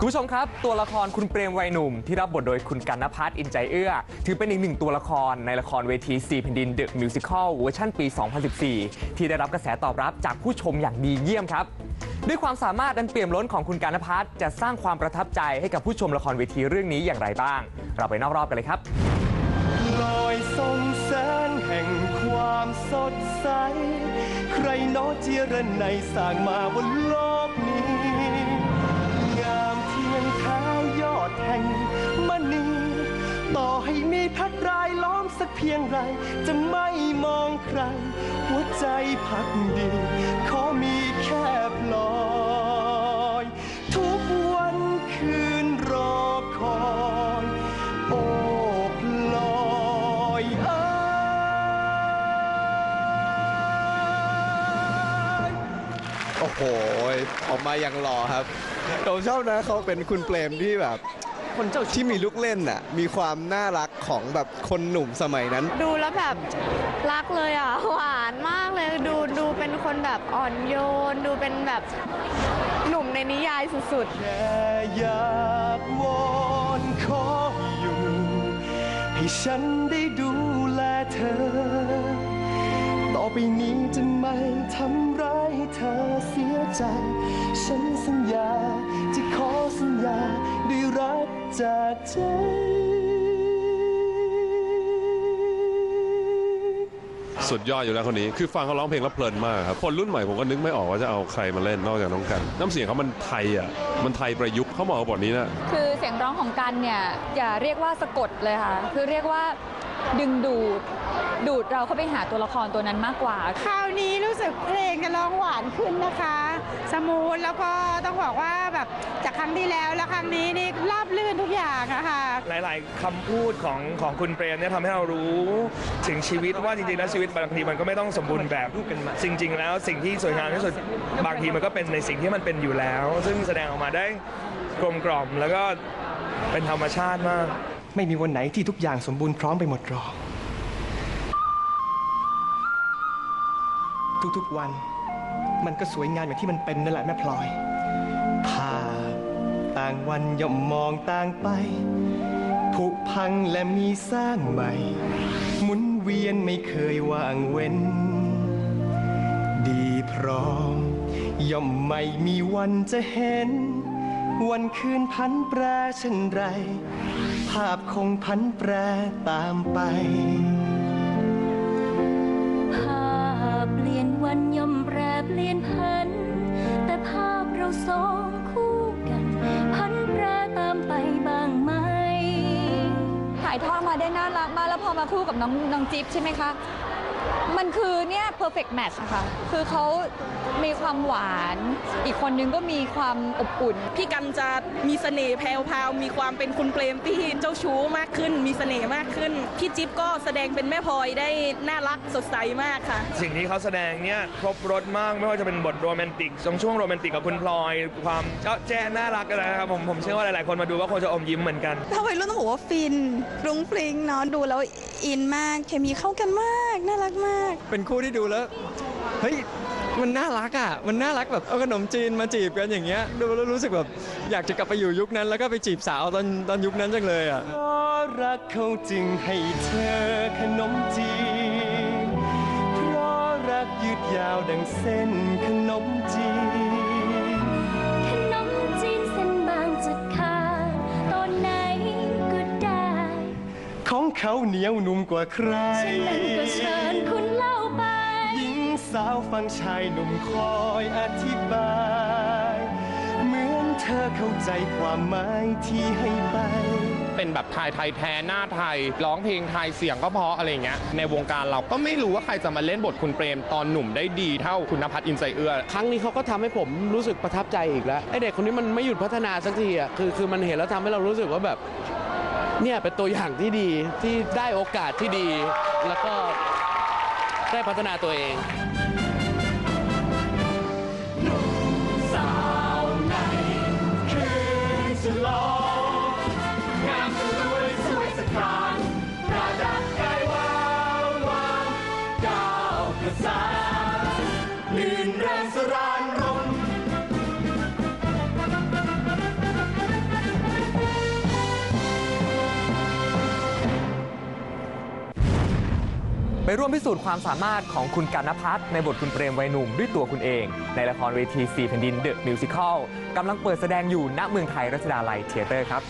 คุณผู้ชมครับ ตัวละครคุณเปรมวัยหนุ่ม ที่รับบทโดยคุณกันนภัทรอินใจเอื้อ ถือเป็นอีกหนึ่งตัวละครในละครเวที4แผ่นดินเดอะมิวสิคลเวอร์ชันปี 2014 ที่ได้รับกระแสตอบรับจากผู้ชมอย่างดีเยี่ยมครับ ด้วยความสามารถอันเปี่ยมล้นของคุณกันนภัทรจะสร้างความประทับใจให้กับผู้ชมละครเวทีเรื่องนี้อย่างไรบ้าง เราไปนอกรอบกันเลยครับลอยสงแสงแห่งความสดใส ใครน้เจระในสร้างมาบนโลก เพียงไร จะไม่มองใคร หัวใจพักดี ขอมีแค่พลอย ทุกวันคืนรอคอย โอ้พลอยเอ้ย โอ้โห ออกมาอย่างหล่อครับ ผมชอบนะเขาเป็นคุณเปรมที่แบบ คนเจ้าที่มีลูกเล่นน่ะมีความน่ารักของแบบคนหนุ่มสมัยนั้น ดูแล้วแบบรักเลยอะหวานมากเลยดูดูเป็นคนแบบอ่อนโยน ดูเป็นแบบหนุ่มในนิยายสุดๆ แค่อยากวอนขออยู่ ให้ฉันได้ดูแลเธอ ต่อไปนี้จะไม่ทำร้ายให้เธอเสียใจ ฉันสัญ จากใจ สุดยอดอยู่แล้วคนนี้ คือฟังเขาร้องเพลงแล้วเพลินมากครับ คนรุ่นใหม่ผมก็นึกไม่ออกว่าจะเอาใครมาเล่นนอกจากน้องกัน น้ำเสียงเขามันไทยอะ มันไทยประยุกต์เขาเหมาะกับบทนี้นะ คือเสียงร้องของกันเนี่ย อย่าเรียกว่าสะกดเลยค่ะ คือเรียกว่า ดึงดูด ดูดเราเข้าไปหาตัวละครตัวนั้นมากกว่า คราวนี้รู้สึกเพลงจะร้องหวานขึ้นนะคะ สมูทแล้วก็ต้องบอกว่าแบบจากครั้งที่แล้วและครั้งนี้นี่ราบลื่นทุกอย่างอะค่ะ หลาย ๆคำพูดของของคุณเปรมเนี่ยทำให้เรารู้ถึงชีวิตว่าจริงๆแล้วชีวิตบางทีมันก็ไม่ต้องสมบูรณ์แบบจริง ๆ แล้วสิ่งที่สวยงามที่สุดบางทีมันก็เป็นในสิ่งที่มันเป็นอยู่แล้ว ซึ่งแสดงออกมาได้กลมกล่อมแล้วก็เป็นธรรมชาติมาก ไม่มีวันไหนที่ทุกอย่างสมบูรณ์พร้อมไปหมดหรอก ทุกๆวัน มันก็สวยงามอย่างที่มันเป็นนั่นแหละแม่พลอย ภาพต่างวันย่อมมองต่างไป ผุพังและมีสร้างใหม่ หมุนเวียนไม่เคยว่างเว้น ดีพร้อม ย่อมไม่มีวันจะเห็น วันคืนพันแปรเช่นไราพคงพันแปรตามไป ภาพเปลี่ยนวันย่อมแปรเปลี่ยนพัน แต่ภาพเราสองคู่กัน พันแปรตามไปบ้างไหม ถ่ายทอดมาได้น่ารักมากแล้วพอมาคู่กับน้องน้องจิ๊บใช่ไหมคะ มันคือเนี่ย perfect match อะค่ะ คือเขามีความหวาน อีกคนนึงก็มีความอบอุ่น พี่กันจะมีเสน่ห์แพรวๆมีความเป็นคุณเปรมที่เจ้าชู้มากขึ้น มีเสน่ห์มากขึ้น พี่จิ๊บก็แสดงเป็นแม่พลอยได้น่ารักสดใสมากค่ะ สิ่งที่เขาแสดงเนี่ยครบรถมากไม่ว่าจะเป็นบทโรแมนติกช่วงช่วงโรแมนติกกับคุณพลอย ความเจ้าแจ้น่ารักกันนะครับผมผมเชื่อว่าหลายๆคนมาดูก็คงจะอมยิ้มเหมือนกัน ถ้าวัยรุ่นต้องบอกว่าฟินฟรุ้งฟริ้งเนาะดูแล้วอินมากเคมีเข้ากันมาก น่ารักมากเป็นคู่ที่ดูแล้วเฮ้ยมันน่ารักอะมันน่ารักแบบเอาขนมจีนมาจีบกันอย่างเงี้ยดูแล้วรู้สึกแบบอยากจะกลับไปอยู่ยุคนั้น แล้วก็ไปจีบสาวตอนตอนยุคนั้นจังเลยอะเพราะรักเขาจึงให้เธอขนมจีนเพราะรักยืดยาวดังเส้นขนมจีนขนมจีนเส้นบางจะขาดตอนไหนก็ได้ ของเขาเหนียวนุ่มกว่าใครฉะนั้นก็เชิ ฟังชายหนุ่มคอยอธิบาย เหมือนเธอเข้าใจความหมายที่ให้ไป เป็นแบบไทยไทยแท้หน้าไทย ร้องเพลงไทยเสียงก็เพราะอะไรอย่างเงี้ย ในวงการเราก็ไม่รู้ว่าใครจะมาเล่นบทคุณเปรมตอนหนุ่มได้ดีเท่าคุณนภัสอินไซเอื้อ ครั้งนี้เขาก็ทำให้ผมรู้สึกประทับใจอีกแล้วไอเด็กคนนี้มันไม่หยุดพัฒนาสักทีอะคือคือมันเห็นแล้วทำให้เรารู้สึกว่าแบบเนี่ยเป็นตัวอย่างที่ดีที่ได้โอกาสที่ดี แล้วก็ได้พัฒนาตัวเอง ไปร่วมพิสูจน์ความสามารถของคุณกันนพัฒน์ในบทคุณเปรมวัยหนุ่มด้วยตัวคุณเอง ในละครเวที4แผ่นดินเดอะมิวสิคลกำลังเปิดแสดงอยู่ณเมืองไทยรัชดาลัยเทเตอร์ครับ